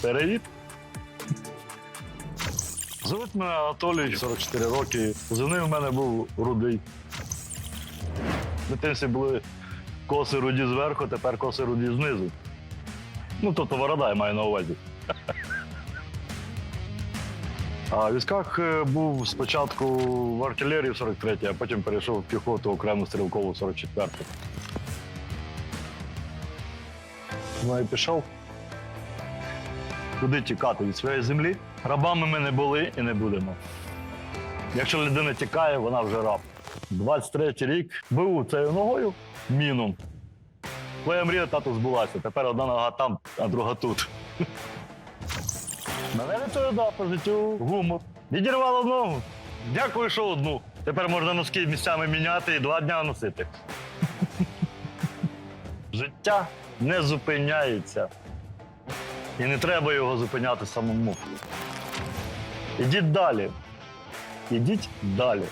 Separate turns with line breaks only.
Привіт. Звуть мене Анатолій, 44 роки. Позивний у мене був рудий. В дитинстві були коси руді зверху, тепер коси руді знизу. Ну, тобто борода я маю на увазі. А в військах е, був спочатку в артилерії 43-й, а потім перейшов в піхоту окрему стрілкову 44-й. Ну і пішов. Куди тікати від своєї землі? Рабами ми не були і не будемо. Якщо людина тікає, вона вже раб. 23-й рік був цією ногою міном. Твоя мрія тату збулася. Тепер одна нога там, а друга тут. Мене да, по життю гумор. Відірвало ногу. Дякую, що одну. Тепер можна носки місцями міняти і два дня носити. Життя не зупиняється. І не треба його зупиняти самому. Ідіть далі. Ідіть далі.